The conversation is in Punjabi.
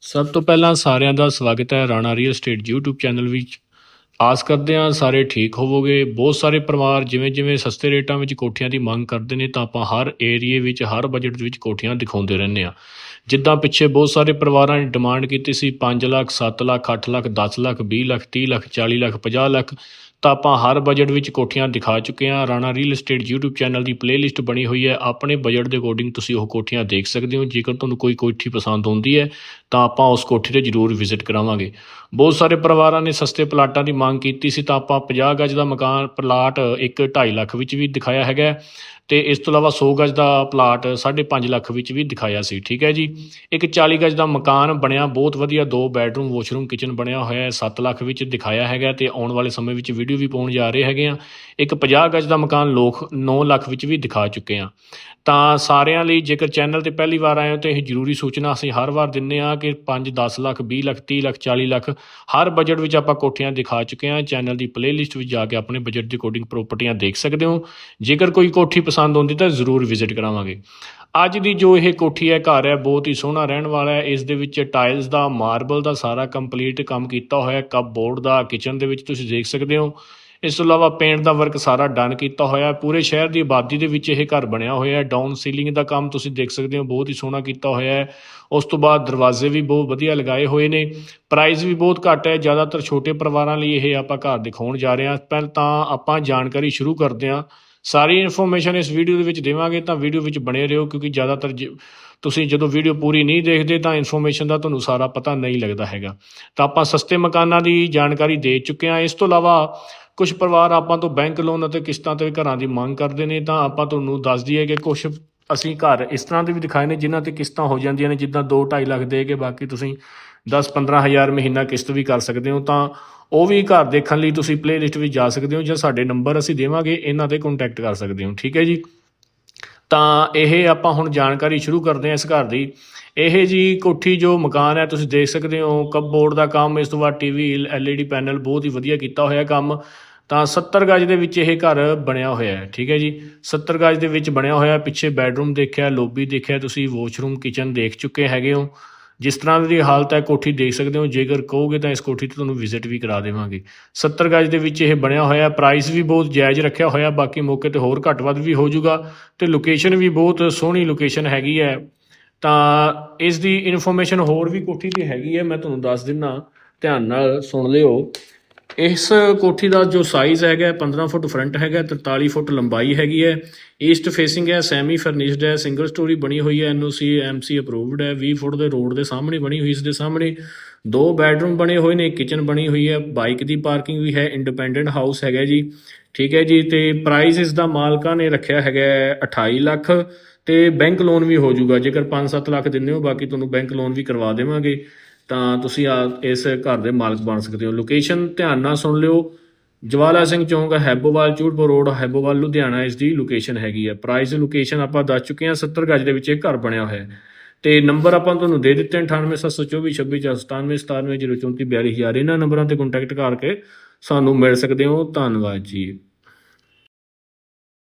ਸਭ ਤੋਂ ਪਹਿਲਾਂ ਸਾਰਿਆਂ ਦਾ ਸਵਾਗਤ ਹੈ Rana real estate YouTube channel ਵਿੱਚ। ਆਸ ਕਰਦੇ ਹਾਂ ਸਾਰੇ ਠੀਕ ਹੋਵੋਗੇ। ਬਹੁਤ ਸਾਰੇ ਪਰਿਵਾਰ ਜਿਵੇਂ ਜਿਵੇਂ ਸਸਤੇ ਰੇਟਾਂ ਵਿੱਚ ਕੋਠੀਆਂ ਦੀ ਮੰਗ ਕਰਦੇ ਨੇ, ਤਾਂ ਆਪਾਂ ਹਰ ਏਰੀਏ ਵਿੱਚ, ਹਰ ਬਜਟ ਵਿੱਚ ਕੋਠੀਆਂ ਦਿਖਾਉਂਦੇ ਰਹਿੰਦੇ ਹਾਂ। ਜਿੱਦਾਂ ਪਿੱਛੇ ਬਹੁਤ ਸਾਰੇ ਪਰਿਵਾਰਾਂ ਨੇ ਡਿਮਾਂਡ ਕੀਤੀ ਸੀ 5 ਲੱਖ 7 ਲੱਖ 8 ਲੱਖ 10 ਲੱਖ 20 ਲੱਖ 30 ਲੱਖ 40 ਲੱਖ 50 ਲੱਖ। ਤਾਂ ਆਪਾਂ ਹਰ ਬਜਟ ਵਿੱਚ ਕੋਠੀਆਂ ਦਿਖਾ ਚੁੱਕੇ ਹਾਂ। Rana real estate YouTube channel ਦੀ ਪਲੇਲਿਸਟ ਬਣੀ ਹੋਈ ਹੈ। ਆਪਣੇ ਬਜਟ ਦੇ ਅਕੋਰਡਿੰਗ ਤੁਸੀਂ ਉਹ ਕੋਠੀਆਂ ਦੇਖ ਸਕਦੇ ਹੋ। ਜੇਕਰ ਤੁਹਾਨੂੰ ਕੋਈ ਕੋਠੀ ਪਸੰਦ ਆਉਂਦੀ ਹੈ ਤਾਂ ਆਪਾਂ ਉਸ ਕੋਠੀ ਤੇ ਜ਼ਰੂਰ ਵਿਜ਼ਿਟ ਕਰਾਵਾਂਗੇ। ਬਹੁਤ ਸਾਰੇ ਪਰਿਵਾਰਾਂ ਨੇ ਸਸਤੇ ਪਲਾਟਾਂ ਦੀ ਮੰਗ ਕੀਤੀ ਸੀ, ਤਾਂ ਆਪਾਂ 50 ਗਜ ਦਾ ਮਕਾਨ ਪਲਾਟ ਇੱਕ 2.5 ਲੱਖ ਵਿੱਚ ਵੀ ਦਿਖਾਇਆ ਹੈਗਾ ਹੈ ਤੇ ਇਸ ਤੋਂ ਇਲਾਵਾ 100 ਗਜ ਦਾ ਪਲਾਟ 5.5 ਲੱਖ ਵਿੱਚ ਵੀ ਦਿਖਾਇਆ ਸੀ, ਠੀਕ ਹੈ ਜੀ। ਇੱਕ 40 ਗਜ ਦਾ ਮਕਾਨ ਬਣਿਆ, ਬਹੁਤ ਵਧੀਆ ਦੋ ਬੈਡਰੂਮ, ਵਾਸ਼ਰੂਮ, ਕਿਚਨ ਬਣਿਆ ਹੋਇਆ ਹੈ 7 ਲੱਖ ਵਿੱਚ ਦਿਖਾਇਆ ਹੈਗਾ ਤੇ ਆਉਣ ਵਾਲੇ ਸਮੇਂ ਵਿੱਚ ਵੀਡੀਓ ਵੀ ਪਾਉਣ ਜਾ ਰਹੇ ਹੈਗੇ ਆ ਇੱਕ 50 ਗਜ ਦਾ ਮਕਾਨ ਲੋਕ 9 ਲੱਖ ਵਿੱਚ ਵੀ ਦਿਖਾ ਚੁੱਕੇ ਆ ਤਾਂ ਸਾਰਿਆਂ ਲਈ ਜੇਕਰ ਚੈਨਲ ਤੇ ਪਹਿਲੀ ਵਾਰ ਆਏ ਹੋ ਤਾਂ ਇਹ ਜ਼ਰੂਰੀ ਸੂਚਨਾ ਅਸੀਂ ਹਰ ਵਾਰ ਦਿੰਨੇ ਆ ਕਿ 5 10 ਲੱਖ 20 ਲੱਖ 30 ਲੱਖ 40 ਲੱਖ, ਹਰ ਬਜਟ ਵਿੱਚ ਆਪਾਂ ਕੋਠੀਆਂ ਦਿਖਾ ਚੁੱਕੇ ਹਾਂ। ਚੈਨਲ ਦੀ ਪਲੇਲਿਸਟ ਵਿੱਚ ਜਾ ਕੇ ਆਪਣੇ ਬਜਟ ਦੇ ਅਕੋਰਡਿੰਗ ਪ੍ਰਾਪਰਟੀਆਂ ਦੇਖ ਸਕਦੇ ਹੋ। ਜੇਕਰ ਕੋਈ ਕੋਠੀ ਪਸੰਦ ਆਉਂਦੀ ਤਾਂ ਜ਼ਰੂਰ ਵਿਜ਼ਿਟ ਕਰਾਵਾਂਗੇ। ਅੱਜ ਦੀ ਜੋ ਇਹ ਕੋਠੀ ਹੈ, ਘਰ ਹੈ, ਬਹੁਤ ਹੀ ਸੋਹਣਾ ਰਹਿਣ ਵਾਲਾ ਹੈ। ਇਸ ਦੇ ਵਿੱਚ ਟਾਇਲਸ ਦਾ ਮਾਰਬਲ ਦਾ ਸਾਰਾ ਕੰਪਲੀਟ ਕੰਮ ਕੀਤਾ ਹੋਇਆ ਹੈ। ਕੱਪ ਬੋਰਡ ਦਾ ਕਿਚਨ ਦੇ ਵਿੱਚ ਤੁਸੀਂ ਦੇਖ ਸਕਦੇ ਹੋ। ਇਸ ਤੋਂ ਇਲਾਵਾ ਪੇਂਟ ਦਾ ਵਰਕ ਸਾਰਾ ਡਨ ਕੀਤਾ ਹੋਇਆ ਹੈ। ਪੂਰੇ ਸ਼ਹਿਰ ਦੀ ਆਬਾਦੀ ਦੇ ਵਿੱਚ ਇਹ ਘਰ ਬਣਿਆ ਹੋਇਆ ਹੈ। ਡਾਊਨ ਸੀਲਿੰਗ ਦਾ ਕੰਮ ਤੁਸੀਂ ਦੇਖ ਸਕਦੇ ਹੋ, ਬਹੁਤ ਹੀ ਸੋਹਣਾ ਕੀਤਾ ਹੋਇਆ ਹੈ। ਉਸ ਤੋਂ ਬਾਅਦ ਦਰਵਾਜ਼ੇ ਵੀ ਬਹੁਤ ਵਧੀਆ ਲਗਾਏ ਹੋਏ ਨੇ। ਪ੍ਰਾਈਸ ਵੀ ਬਹੁਤ ਘੱਟ ਹੈ। ਜ਼ਿਆਦਾਤਰ ਛੋਟੇ ਪਰਿਵਾਰਾਂ ਲਈ ਇਹ ਆਪਾਂ ਘਰ ਦਿਖਾਉਣ ਜਾ ਰਹੇ ਹਾਂ। ਪਹਿਲਾਂ ਤਾਂ ਆਪਾਂ ਜਾਣਕਾਰੀ ਸ਼ੁਰੂ ਕਰਦੇ ਹਾਂ। ਸਾਰੀ ਇਨਫੋਰਮੇਸ਼ਨ ਇਸ ਵੀਡੀਓ ਦੇ ਵਿੱਚ ਦੇਵਾਂਗੇ ਤਾਂ ਵੀਡੀਓ ਵਿੱਚ ਬਣੇ ਰਹੋ ਕਿਉਂਕਿ ਜ਼ਿਆਦਾਤਰ ਜੇ- ਤੁਸੀਂ ਜਦੋਂ ਵੀਡੀਓ ਪੂਰੀ ਨਹੀਂ ਦੇਖਦੇ ਤਾਂ ਇਨਫੋਰਮੇਸ਼ਨ ਦਾ ਤੁਹਾਨੂੰ ਸਾਰਾ ਪਤਾ ਨਹੀਂ ਲੱਗਦਾ ਹੈਗਾ। ਤਾਂ ਆਪਾਂ ਸਸਤੇ ਮਕਾਨਾਂ ਦੀ ਜਾਣਕਾਰੀ ਦੇ ਚੁੱਕੇ ਹਾਂ। ਇਸ ਤੋਂ ਇਲਾਵਾ ਕੁਝ ਪਰਿਵਾਰ ਆਪਾਂ ਤੋਂ ਬੈਂਕ ਲੋਨ ਅਤੇ ਕਿਸ਼ਤਾਂ ਤੇ ਘਰਾਂ ਦੀ ਮੰਗ ਕਰਦੇ ਨੇ, ਤਾਂ ਆਪਾਂ ਤੁਹਾਨੂੰ ਦੱਸ ਦਈਏ ਕਿ ਕੁਝ ਅਸੀਂ ਘਰ ਇਸ ਤਰ੍ਹਾਂ ਦੇ ਵੀ ਦਿਖਾਏ ਨੇ, ਜਿਨ੍ਹਾਂ ਤੇ ਕਿਸ਼ਤਾਂ ਹੋ ਜਾਂਦੀਆਂ ਨੇ, ਜਿੱਦਾਂ 2.5 ਲੱਖ ਦੇ ਕੇ ਬਾਕੀ ਤੁਸੀਂ 10-15 ਹਜ਼ਾਰ ਮਹੀਨਾ ਕਿਸ਼ਤ ਵੀ ਕਰ ਸਕਦੇ ਹੋ, ਤਾਂ ਉਹ ਵੀ ਘਰ ਦੇਖਣ ਲਈ ਤੁਸੀਂ ਪਲੇਲਿਸਟ ਵਿੱਚ ਜਾ ਸਕਦੇ ਹੋ ਜਾਂ ਸਾਡੇ ਨੰਬਰ ਅਸੀਂ ਦੇਵਾਂਗੇ, ਇਹਨਾਂ ਤੇ ਕੰਟੈਕਟ ਕਰ ਸਕਦੇ ਹੋ, ਠੀਕ ਹੈ ਜੀ? ਤਾਂ ਇਹ ਆਪਾਂ ਹੁਣ ਜਾਣਕਾਰੀ ਸ਼ੁਰੂ ਕਰਦੇ ਹਾਂ ਇਸ ਘਰ ਦੀ। ਇਹ ਜੀ ਕੋਠੀ ਜੋ ਮਕਾਨ ਹੈ, ਤੁਸੀਂ ਦੇਖ ਸਕਦੇ ਹੋ ਕਪਬੋਰਡ ਦਾ ਕੰਮ ਇਸ ਤੋਂ ਬਾਅਦ ਟੀਵੀ ਐਲਈਡੀ ਪੈਨਲ ਬਹੁਤ ਹੀ ਵਧੀਆ ਕੀਤਾ ਹੋਇਆ ਕੰਮ। ਤਾਂ 70 ਗਜ ਦੇ ਵਿੱਚ ਇਹ ਘਰ ਬਣਿਆ ਹੋਇਆ ਹੈ। ਠੀਕ ਹੈ ਜੀ? 70 ਗਜ ਦੇ ਵਿੱਚ ਬਣਿਆ ਹੋਇਆ ਪਿੱਛੇ ਬੈੱਡਰੂਮ ਦੇਖਿਆ, ਲੋਬੀ ਦੇਖਿਆ, ਤੁਸੀਂ ਵਾਸ਼ਰੂਮ, ਕਿਚਨ ਦੇਖ ਚੁੱਕੇ ਹੈਗੇ ਹੋ। ਜਿਸ ਤਰ੍ਹਾਂ ਦੀ ਹਾਲਤ ਹੈ, ਕੋਠੀ ਦੇਖ ਸਕਦੇ ਹੋ। ਜੇਕਰ ਕਹੋਗੇ ਤਾਂ ਇਸ ਕੋਠੀ ਤੇ ਤੁਹਾਨੂੰ ਵਿਜ਼ਿਟ ਵੀ ਕਰਾ ਦੇਵਾਂਗੇ। 70 ਗਜ ਦੇ ਵਿੱਚ ਇਹ ਬਣਿਆ ਹੋਇਆ ਪ੍ਰਾਈਸ ਵੀ ਬਹੁਤ ਜਾਇਜ਼ ਰੱਖਿਆ ਹੋਇਆ। ਬਾਕੀ ਮੌਕੇ ਤੇ ਹੋਰ ਘੱਟ ਵੱਧ ਵੀ ਹੋ ਜਾਊਗਾ ਤੇ ਲੋਕੇਸ਼ਨ ਵੀ ਬਹੁਤ ਸੋਹਣੀ ਲੋਕੇਸ਼ਨ ਹੈਗੀ ਹੈ। ਤਾਂ ਇਸ ਦੀ ਇਨਫੋਰਮੇਸ਼ਨ ਹੋਰ ਵੀ ਕੋਠੀ ਦੀ ਹੈਗੀ ਹੈ। ਮੈਂ ਤੁਹਾਨੂੰ ਦੱਸ ਦਿੰਨਾ। ਧਿਆਨ ਨਾਲ ਸੁਣ ਲਿਓ। ਇਸ ਕੋਠੀ ਦਾ ਜੋ ਸਾਈਜ਼ ਹੈਗਾ ਹੈ, 15 ਫੁੱਟ ਫਰੰਟ ਹੈਗਾ ਹੈ, 43 ਫੁੱਟ ਲੰਬਾਈ ਹੈਗੀ ਹੈ। ਈਸਟ ਫੇਸਿੰਗ ਹੈ ਸੈਮੀ ਫਰਨਿਸ਼ਡ ਹੈ ਸਿੰਗਲ ਸਟੋਰੀ ਬਣੀ ਹੋਈ ਹੈ ਐਨਓਸੀ ਐਮਸੀ ਅਪਰੂਵਡ ਹੈ। 20 ਫੁੱਟ ਦੇ ਰੋਡ ਦੇ ਸਾਹਮਣੇ ਬਣੀ ਹੋਈ ਇਸ ਦੇ ਸਾਹਮਣੇ ਦੋ ਬੈਡਰੂਮ ਬਣੇ ਹੋਏ ਨੇ ਕਿਚਨ ਬਣੀ ਹੋਈ ਹੈ ਬਾਈਕ ਦੀ ਪਾਰਕਿੰਗ ਵੀ ਹੈ ਇੰਡੀਪੈਂਡੈਂਟ ਹਾਊਸ ਹੈਗਾ ਜੀ। ਠੀਕ ਹੈ ਜੀ ਤੇ ਪ੍ਰਾਈਸ ਇਸ ਦਾ ਮਾਲਕਾਂ ਨੇ ਰੱਖਿਆ ਹੈਗਾ ਹੈ 28 ਲੱਖ ਤੇ ਬੈਂਕ ਲੋਨ ਵੀ ਹੋ ਜਾਊਗਾ। ਜੇਕਰ 5-7 ਲੱਖ ਦਿੰਦੇ ਹੋ ਬਾਕੀ ਤੁਹਾਨੂੰ ਬੈਂਕ ਲੋਨ ਵੀ ਕਰਵਾ ਦੇਵਾਂਗੇ। ਤਾਂ ਤੁਸੀਂ ਆ ਇਸ ਘਰ ਦੇ ਮਾਲਕ ਬਣ ਸਕਦੇ ਹੋ। ਲੋਕੇਸ਼ਨ ਧਿਆਨ ਨਾਲ ਸੁਣ ਲਿਓ। ਜਵਾਲਾ ਸਿੰਘ ਚੌਂਕ, ਹੈਬੋਵਾਲ, ਚੂੜਪੁਰ ਰੋਡ, ਹੈਬੋਵਾਲ, ਲੁਧਿਆਣਾ, ਇਸ ਦੀ ਲੋਕੇਸ਼ਨ ਹੈਗੀ ਹੈ ਪ੍ਰਾਈਸ ਲੋਕੇਸ਼ਨ ਆਪਾਂ ਦੱਸ ਚੁੱਕੇ ਹਾਂ 70 ਗਜ ਦੇ ਵਿੱਚ ਇਹ ਘਰ ਬਣਿਆ ਹੋਇਆ ਹੈ। ਤੇ ਨੰਬਰ ਆਪਾਂ ਤੁਹਾਨੂੰ ਦੇ ਦਿੱਤੇ ਨੇ 9874242697 97 034 42000 ਇਹਨਾਂ ਨੰਬਰਾਂ ਤੇ ਕੰਟੈਕਟ ਕਰਕੇ ਸਾਨੂੰ ਮਿਲ ਸਕਦੇ ਹੋ। ਧੰਨਵਾਦ ਜੀ।